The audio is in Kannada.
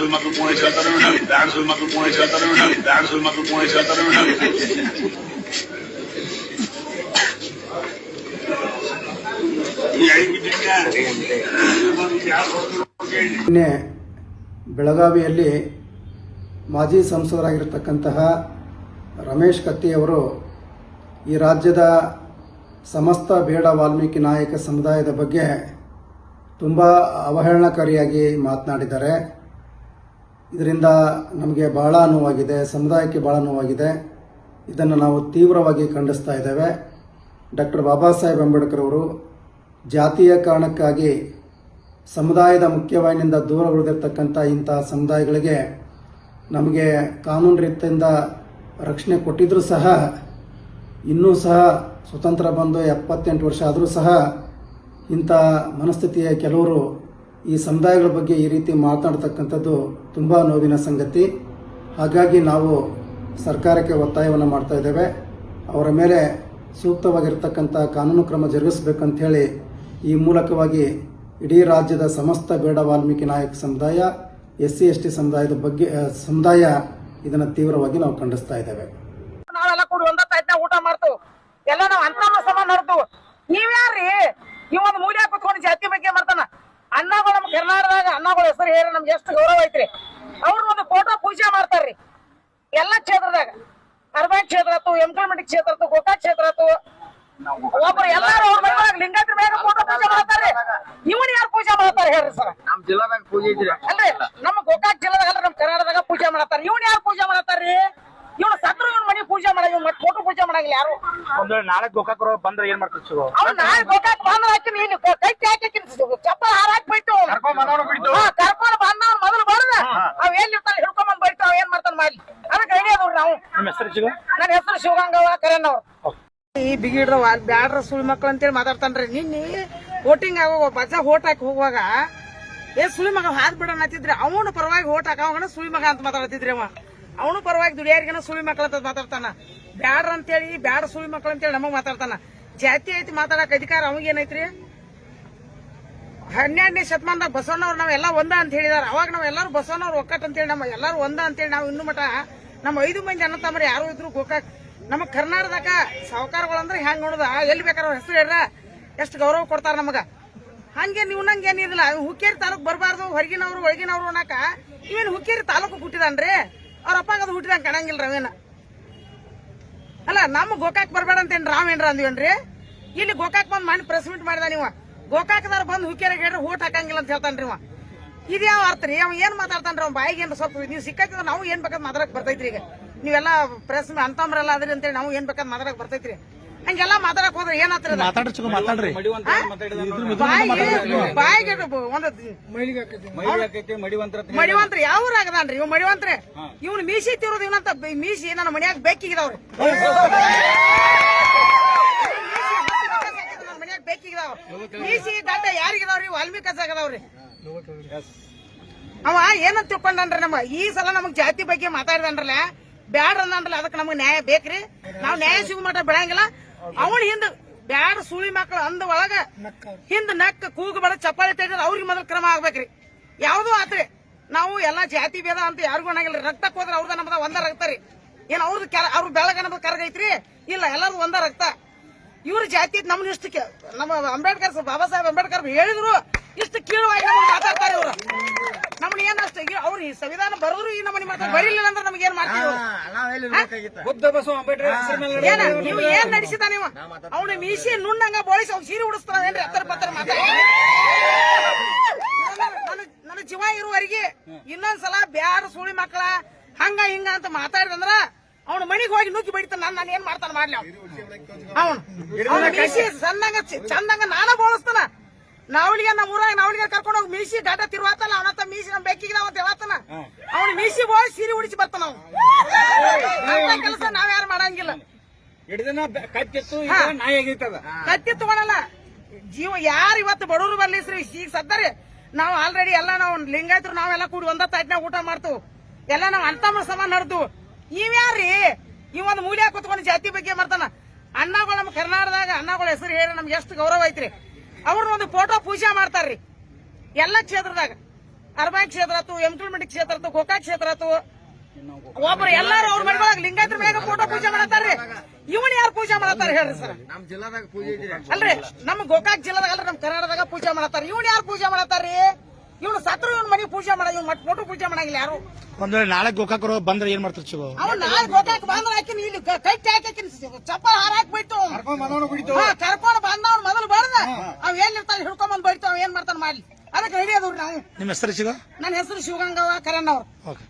డాన్సులు మాత్రం పోనే చేస్తారు డాన్సులు మాత్రం పోనే చేస్తారు డాన్సులు మాత్రం పోనే చేస్తారు ನಿನ್ನೆ ಬೆಳಗಾವಿಯಲ್ಲಿ ಮಾಜಿ ಸಂಸದರಾಗಿರ್ತಕ್ಕಂತಹ ರಮೇಶ್ ಕತ್ತಿಯವರು ಈ ರಾಜ್ಯದ ಸಮಸ್ತ ಬೇಡ ವಾಲ್ಮೀಕಿ ನಾಯಕ ಸಮುದಾಯದ ಬಗ್ಗೆ ತುಂಬ ಅವಹೇಳನಕಾರಿಯಾಗಿ ಮಾತನಾಡಿದ್ದಾರೆ ಇದರಿಂದ ನಮಗೆ ಬಹಳ ನೋವಾಗಿದೆ, ಸಮುದಾಯಕ್ಕೆ ಬಹಳ ನೋವಾಗಿದೆ. ಇದನ್ನು ನಾವು ತೀವ್ರವಾಗಿ ಖಂಡಿಸ್ತಾ ಇದ್ದೇವೆ. ಡಾಕ್ಟರ್ ಬಾಬಾ ಸಾಹೇಬ್ ಅಂಬೇಡ್ಕರ್ ಅವರು ಜಾತಿಯ ಕಾರಣಕ್ಕಾಗಿ ಸಮುದಾಯದ ಮುಖ್ಯವಾಹಿನಿಯಿಂದ ದೂರ ಉಳಿದಿರ್ತಕ್ಕಂಥ ಇಂಥ ಸಮುದಾಯಗಳಿಗೆ ನಮಗೆ ಕಾನೂನು ರೀತಿಯಿಂದ ರಕ್ಷಣೆ ಕೊಟ್ಟಿದ್ದರೂ ಸಹ, ಇನ್ನೂ ಸಹ ಸ್ವತಂತ್ರ ಬಂದು ಎಪ್ಪತ್ತೆಂಟು ವರ್ಷ ಆದರೂ ಸಹ ಇಂಥ ಮನಸ್ಥಿತಿಯ ಕೆಲವರು ಈ ಸಮುದಾಯಗಳ ಬಗ್ಗೆ ಈ ರೀತಿ ಮಾತನಾಡ್ತಕ್ಕಂಥದ್ದು ತುಂಬ ನೋವಿನ ಸಂಗತಿ. ಹಾಗಾಗಿ ನಾವು ಸರ್ಕಾರಕ್ಕೆ ಒತ್ತಾಯವನ್ನು ಮಾಡ್ತಾ ಇದ್ದೇವೆ. ಅವರ ಮೇಲೆ ಸೂಕ್ತವಾಗಿರ್ತಕ್ಕಂಥ ಕಾನೂನು ಕ್ರಮ ಜರುಗಿಸಬೇಕಂಥೇಳಿ ಈ ಮೂಲಕವಾಗಿ ಇಡೀ ರಾಜ್ಯದ ಸಮಸ್ತ ಬೇಡ ವಾಲ್ಮೀಕಿ ನಾಯಕ ಸಮುದಾಯ ಎಸ್ ಸಿ ಎಸ್ ಟಿ ಸಮುದಾಯದ ಬಗ್ಗೆ ಸಮುದಾಯ ಇದನ್ನು ತೀವ್ರವಾಗಿ ನಾವು ಖಂಡಿಸ್ತಾ ಇದ್ದೇವೆ. ನಾವೆಲ್ಲ ಊಟ ಮಾಡ್ತು ಎಲ್ಲ ನಾವು ಅಂತ ಸಮ ನೋಡ್ತು ನೀವ್ಯಾರ್ರಿ ಇವ್ ಒಂದ್ ಮೂಲೆ ಕುತ್ಕೊಂಡು ಜಾತಿ ಬಗ್ಗೆ ಮಾಡ್ತಾನ ಅನ್ನಗಳು ನಮ್ ಕರ್ನಾಟಕದಾಗ ಅನ್ನಗಳ ಹೆಸರು ಹೇಳಿ ನಮ್ಗೆ ಎಷ್ಟು ಗೌರವ ಐತ್ರಿ ಅವ್ರ ಒಂದು ಫೋಟೋ ಪೂಜೆ ಮಾಡ್ತಾರ್ರಿ ಎಲ್ಲಾ ಕ್ಷೇತ್ರದಾಗ ಅರ್ಬನ್ ಕ್ಷೇತ್ರ ಆತು ಎಂಕಲ್ಮಂಡಿ ಕ್ಷೇತ್ರ ಆತು ಗೋಕಾಕ್ ಕ್ಷೇತ್ರ ಆತು ಒಬ್ರು ಎಲ್ಲಾರು ಅವ್ರ ಮ್ಯಾಗ ಫೋಟೋ ಪೂಜೆ ಮಾಡ್ತಾರೆ. ಇವನು ಯಾರು ಪೂಜೆ ಮಾಡ್ತಾರ ಹೇಳ್ರಿ ಸರ್. ನಮ್ ಜಿಲ್ಲಾದಾಗ ಪೂಜೆ ಇದ್ರಿ ಅಲ್ರಿ ನಮ್ಮ ಗೋಕಾಕ್ ಜಿಲ್ಲಾದಾಗ ಅಲ್ರಿ ನಮ್ ಕರ್ನಾಟಕದಾಗ ಪೂಜೆ ಮಾಡತ್ತಾರ ಇವನು ಯಾರು ಪೂಜೆ ಮಾಡತ್ತಾರ್ರಿ ಇವನು ಸತ್ರು ಇವನ್ ಮನಿ ಪೂಜೆ ಮಾಡ ಇವನು ಮತ್ತೆ ಫೋಟೋ ಪೂಜೆ ಮಾಡಂಗಿಲ್ಲ ಯಾರು? ಒಂದ್ ನಾಳೆ ಗೋಕಾಕ್ ಬಂದ್ರೆ ಏನ್ ಮಾಡ್ತಾರೆ ಶಿವು ಅವ್ನ ನಾಳೆ ಗೋಕಾಕ್ ಬಂದ್ರೆ ಹಾಕಿ ನೀನು ಕೈ ಹಾಕಿ ಚಪ್ಪಲ್ ಹಾರಾಕ್ ಬಿಟ್ಟು ಕರ್ಕೊಂಡ್ ಬಂದವ್ನು ಬಿಡ್ತು ಹಾ ಕರ್ಕೊಂಡು ಬಂದ ಅವ್ನು ಮೊದಲು ಬರದ ಅವ್ ಎಲ್ಲಿ ಇರ್ತಾನೆ ಹಿಡ್ಕೊಂಡ್ ಬಂದ್ ಬೈತು ಅವ್ ಏನ್ ಮಾಡ್ತಾನ ಮಾಡ್ಲಿ ಅದಕ್ಕೆ ರೆಡಿ ಅದವ್ರಿ ನಾವು ನಿಮ್ಮ ಹೆಸರು ಶಿವು ನನ್ನ ಹೆಸರು ಶಿವಗಂಗವ್ವ ಕರೆನ್ ಅವ್ರು. ಈ ಅಲ್ಲಿ ಬ್ಯಾಡ್ರ ಸುಳಿ ಮಕ್ಳು ಅಂತೇಳಿ ಮಾತಾಡ್ತಾನ್ರಿ. ನಿನ್ನೆ ವೋಟಿಂಗ್ ಆಗೋ ಬಜ ಓಟ್ ಹಾಕಿ ಹೋಗುವಾಗ ಏ ಸುಳಿ ಮಗ ಹಾದ್ ಬಿಡೋಣ ಅಂತಿದ್ರಿ ಅವನು ಪರವಾಗಿ ಓಟ್ ಹಾಕೋಣ ಸುಳಿ ಮಗ ಅಂತ ಮಾತಾಡ್ತಿದ್ರಿ ಅವ. ಅವನು ಪರವಾಗಿ ದುಡಿಯಾರಿಗನ ಸುಳಿ ಮಕ್ಳು ಅಂತ ಮಾತಾಡ್ತಾನ. ಬ್ಯಾಡ್ರ ಅಂತೇಳಿ ಬ್ಯಾಡ ಸುಳಿ ಮಕ್ಳು ಅಂತೇಳಿ ನಮಗ್ ಮಾತಾಡ್ತಾನ. ಜಾತಿ ಐತಿ ಮಾತಾಡಕ್ ಅಧಿಕಾರ ಅವಾಗೇನೈತ್ರಿ ಹನ್ನೆರಡನೇ ಶತಮಾನದಾಗ ಬಸವಣ್ಣವ್ರು ನಾವೆಲ್ಲ ಒಂದ ಅಂತ ಹೇಳಿದಾರ. ಅವಾಗ ನಾವ್ ಎಲ್ಲಾರು ಬಸವಣ್ಣವ್ರು ಒಕ್ಕಟ್ ಅಂತೇಳಿ ನಮ್ಮ ಎಲ್ಲಾರು ಒಂದ ಅಂತೇಳಿ ನಾವು ಇನ್ನು ಮಟ ನಮ್ಮ ಐದು ಮಂದಿ ಅಣ್ಣ ತಮ್ಮರು ಯಾರು ಇದ್ರು ಗೋಕಾಕ್, ನಮ್ಮ ಕರ್ನಾಟಕದಾಗ ಸಾವುಕಾರಗಳಂದ್ರೆ ಹೆಂಗ್ ನೋಡುದ? ಎಲ್ಲಿ ಬೇಕಾರ ಹೆಸರು ಹೇಳ್ರ? ಎಷ್ಟು ಗೌರವ ಕೊಡ್ತಾರ ನಮಗ? ಹಂಗೆ ನೀವು ನಂಗೆ ಏನಿದಿಲ್ಲ ಹುಕ್ಕೇರಿ ತಾಲೂಕ್ ಬರಬಾರ್ದು, ಹೊರಗಿನವ್ರು, ಒಳಗಿನವ್ರು ಅನ್ನಕ ಇವೇನ್ ಹುಕ್ಕೇರಿ ತಾಲೂಕು ಹುಟ್ಟಿದನ್ರಿ? ಅವ್ರ ಅಪ್ಪಾಗ ಅದು ಹುಟ್ಟಿದಂಗ ಕಾಣಂಗಿಲ್ಲ ರವೇನ ಅಲ್ಲ, ನಮ್ಮ ಗೋಕಾಕ್ ಬರ್ಬೇಡ ಅಂತೇನ್ ರಾವೇನ್ರ ಅಂದಿವನ್ರಿ? ಇಲ್ಲಿ ಗೋಕಾಕ್ ಬಂದ್ ಮಾಡಿ ಪ್ರೆಸ್ ಮೀಟ್ ಮಾಡಿದ ನೀವ. ಗೋಕಾಕ್ದಾರ ಬಂದು ಹುಕ್ಕೇರಿ ಹೇಳ್ರಿ, ಓಟ್ ಹಾಕಂಗಿಲ್ಲ ಅಂತ ಹೇಳ್ತಾನ್ರಿ ಇವ. ಇದು ಯಾವ ಅರ್ಥ ರೀ ಅವ್ ಏನ್ ಮಾತಾಡ್ತಾನ್ರಿ ಅವ್ನ ಬಾಯಿಗೆ ಏನ್ ಸ್ವಲ್ಪ ನೀವು ಸಿಕ್ಕಾಕಿದ್ರೆ ನಾವು ಏನ್ ಬೇಕಾದ್ ಮಾತಾಡಕ್ ಬರ್ತೈತ್ರಿ ಈಗ ನೀವೆಲ್ಲ ಪ್ರೆಸ್ ಅಂತಂಬ್ರಲ್ಲ ಅದ್ರಿ ಅಂತೇಳಿ ನಾವು ಏನ್ ಬೇಕಾದ್ ಮಾತಾಡಕ್ ಬರ್ತೈತ್ರಿ ಹಂಗೆಲ್ಲ ಮಾತಾಡಕ್ ಹೋದ್ರೆ ಏನಾತ್ರಿ? ಮಾತಾಡ್ರಿ? ಬಾಯಿಗೆ ಬಾಯಿಗೆ ಒಂದು ಮಡಿವಂತರ ಮಡಿವಂತ್ರ ಯಾವ್ರ ಆಗದಾನ್ರಿ ಇವ್ ಮಡಿವಂತ್ರ ಇವ್ನು ಮೀಸಿ ತಿರೋದು ಇವನಂತ ಮೀಸಿ ನನ್ನ ಮನ್ಯಾಗ ಬೆಕ್ಕಿಗಿದಾವ್ರಿ ನನ್ನ ಮನ್ಯಾಗ ಬೆಕ್ಕಿಗಿದಾವ ಮೀಸಿ ಗಡ್ಡ ಯಾರಿಗಿದಾವ್ರಿ ವಾಲ್ಮೀಕಿ ಆಗದಾವ್ರಿ ಅವ ಏನಂತ ತಿಳ್ಕೊಂಡ್ರಿ ನಮ್ಮ? ಈ ಸಲ ನಮಗ್ ಜಾತಿ ಬಗ್ಗೆ ಮಾತಾಡಿದನ್ರಲ್ಲ ಬ್ಯಾಡ ಅಂದ್ರಲ್ಲ ಅದಕ್ಕೆ ನಮ್ಗೆ ನ್ಯಾಯ ಬೇಕ್ರಿ. ನಾವ್ ನ್ಯಾಯ ಸಿಗೋ ಮಟ್ಟ ಬೆಳಂಗಿಲ್ಲ ಅವನ ಹಿಂದ ಬ್ಯಾಡ ಸುಳಿ ಮಕ್ಕಳು ಅಂದ ಒಳಗ ಹಿಂದ ನಕ್ಕ ಕೂಗು ಬಡ ಚಪ್ಪಾಳಿ ತೆಗೆದ್ರೆ ಅವ್ರಿಗೆ ಮೊದಲು ಕ್ರಮ ಆಗ್ಬೇಕ್ರಿ. ಯಾವ್ದು ಆತ್ರಿ. ನಾವು ಎಲ್ಲಾ ಜಾತಿ ಭೇದ ಅಂತ ಯಾರಿಗೂ ಅನ್ನಂಗಿಲ್ಲ. ರಕ್ತಕ್ಕೆ ಹೋದ್ರೆ ಅವ್ರದ ನಮ್ದ ಒಂದ ರಕ್ತ ರೀ. ಏನ್ ಅವ್ರದ್ದು ಅವ್ರ ಬೆಳಗನದ ಕರಗೈತ್ರಿ ಇಲ್ಲ ಎಲ್ಲಾರು ಒಂದ ರಕ್ತ. ಇವ್ರ ಜಾತಿ ನಮ್ನ ಇಷ್ಟು ಕೆ- ನಮ್ಮ ಅಂಬೇಡ್ಕರ್ ಬಾಬಾ ಸಾಹೇಬ್ ಅಂಬೇಡ್ಕರ್ ಹೇಳಿದ್ರು ಇಷ್ಟು ಕೀಳುವಾಗಿ ನಮಗೆ ಮಾತಾಡ್ತಾರೆ ಇವ್ರು. ನಮ್ಗೆ ಏನ್ ಅಷ್ಟೇ ಅವ್ರ ಈ ಸಂವಿಧಾನ ಬರೋರು ಈ ನಮ್ಮನೆ ಮಾತಾಡ್ ಬರೀಲಿಲ್ಲ ಅಂದ್ರೆ ನಮ್ಗೆ ಏನ್ ಮಾಡ್ತೀವಿ ಬುದ್ಧ ಬಸವ ಅಂಬೇಡ್ಕರ್ ಹೆಸರು ಮೇಲೆ ಏನ ನೀವು ಏನ್ ನಡೆಸಿದ ನೀವು? ಅವನು ಮೀಸಿ ನುಣ್ಣಂಗ ಬೋಳಿಸಿ ಅವ್ನು ಸೀರೆ ಉಡಿಸ್ತಾನ ಏನ್ರಿ? ಹತ್ತರ ಪತ್ರ ಮಾತಾಡ ನನ್ನ ನನ್ನ ಜೀವ ಇರುವವರೆಗೆ ಇನ್ನೊಂದ್ಸಲ ಬ್ಯಾಡ ಸುಳಿ ಮಕ್ಕಳ ಹಂಗ ಹಿಂಗ ಅಂತ ಮಾತಾಡಿದಂದ್ರ ಅವನ ಮನೆಗೆ ಹೋಗಿ ನುಗ್ಗಿ ಬಡಿತಾನ ನಾನು ನಾನು ಏನ್ ಮಾಡ್ತಾನ ಮಾಡ್ಲಿ ಅವನು. ಅವನು ಮೀಸಿ ಸಣ್ಣಂಗ ಚ- ಚಂದಂಗ ನಾನ ಬೋಳಿಸ್ತಾನ. ನಾವಳಿಗೆ ನಮ್ಮ ಊರಾಗ ನಾವಳಿಗೆ ಕರ್ಕೊಂಡು ಹೋಗಿ ಮೀಸಿ ಡಾಟಾ ತಿರುವಾತಲ್ಲ ಅವನತ್ತ ಮೀಸಿ ನಮ್ ಬೆಕ್ಕಿಗೆ ಅಂತ ಹೇಳತ್ತಾನ ಅವ್ನು ಮೀಸಿ ಹೋಗಿ ಸೀರೆ ಉಡಿಸಿ ಬರ್ತಾನ ಅವ್ನು. ಕೆಲಸ ನಾವ್ ಯಾರು ಮಾಡಂಗಿಲ್ಲ. ಹಿಡಿದನ ಕತ್ತಿತ್ತು ಈಗ ನಾಯಿ ಆಗೈತದ ಕತ್ತಿ ತಗೊಳಲ್ಲ ಜೀವ ಯಾರು ಇವತ್ತು ಬಡವರು ಬರ್ಲಿಸ್ರಿ ಈಗ ಸದ್ದಾರಿ ನಾವು ಆಲ್ರೆಡಿ ಎಲ್ಲ ನಾವು ಲಿಂಗಾಯತರು ನಾವೆಲ್ಲ ಕೂಡಿ ಒಂದ ತಾಟ್ನಾಗ ಊಟ ಮಾಡ್ತು. ಎಲ್ಲ ನಾವು ಅಂತಮ್ಮ ಸಮ ನಡ್ದು. ಇವ್ಯಾರ್ರಿ ಈ ಒಂದು ಮೂಲ್ಯ ಕುತ್ಕೊಂಡು ಜಾತಿ ಬಗ್ಗೆ ಮಾಡ್ತಾನ. ಅನ್ನಗಳು ನಮ್ಮ ಕರ್ನಾಟಕದಾಗ ಅಣ್ಣಗಳ ಹೆಸರು ಹೇಳಿ ನಮ್ಗೆ ಎಷ್ಟು ಗೌರವ ಐತ್ರಿ. ಅವ್ರನ್ನ ಒಂದು ಫೋಟೋ ಪೂಜೆ ಮಾಡ್ತಾರ್ರಿ. ಎಲ್ಲ ಕ್ಷೇತ್ರದಾಗ. ಅರ್ಬಾಯಿ ಕ್ಷೇತ್ರ ಆತು ಎಂಟಲ್ಮೆಂಟ್ ಕ್ಷೇತ್ರ ಆತು ಗೋಕಾಕ್ ಕ್ಷೇತ್ರ ಆತು ಒಬ್ರು ಎಲ್ಲಾರು ಅವ್ರ ಮನೆಯೊಳಗ ಲಿಂಗಾಯತ್ರ ಮೇಲೆ ಫೋಟೋ ಪೂಜೆ ಮಾಡತ್ತಾರ್ರಿ ಇವನ್ ಯಾರು ಪೂಜೆ ಮಾಡತ್ತಾರ ಹೇಳ್ರಿ ಸರ್. ನಮ್ಮ ಜಿಲ್ಲಾದಾಗ ಪೂಜೆ ಇದ್ರಿ ಅಲ್ರಿ ನಮ್ಮ ಗೋಕಾಕ್ ಜಿಲ್ಲಾದಾಗ ಅಲ್ರಿ ನಮ್ಮ ಕರ್ನಾಟಕದಾಗ ಪೂಜೆ ಮಾಡತ್ತಾರ ಇವನ್ ಯಾರು ಪೂಜೆ ಮಾಡತ್ತಾರ್ರಿ ಇವ್ನು ಸತ್ರು ಇವನ್ ಮನೆ ಪೂಜೆ ಮಾಡ ಇವ್ ಮಟ್ ಫೋಟೋ ಪೂಜೆ ಮಾಡಂಗಿಲ್ಲ ಯಾರು? ಒಂದ್ ವೇಳೆ ನಾಳೆ ಗೋಕಾಕರು ಬಂದ್ರೆ ಏನ್ ಮಾಡ್ತಾರೆ ಶಿವ? ಅವ್ನು ನಾಳೆ ಗೋಕಾಕ್ ಬಂದ್ರೆ ಹಾಕಿನ ಇಲ್ಲಿ ಕೈ ಕೈ ಹಾಕಿನ ಚಪ್ಪಲ್ ಹಾರಾಕ್ ಬಿಟ್ಟು ಹಾ, ಕರ್ಕೊಂಡ್ ಬಂದವ್ನ ಮೊದಲು ಬಡ್ದ ಅವ್ ಏನ್ ಇರ್ತಾನೆ ಹಿಡ್ಕೊಂಡ್ ಬಂದ್ ಬೈತು ಅವ್ ಏನ್ ಮಾಡ್ತಾನೆ ಮಾಡ್ಲಿ. ಅದಕ್ಕೆ ರೆಡಿ ಅದ್ರಿ ನಾವು ನಿಮ್ಮ ಹೆಸರು ಶಿವ? ನನ್ನ ಹೆಸರು ಶಿವಗಂಗವ್ವ ಕರಣ್ಣವ್ರು ಓಕೆ.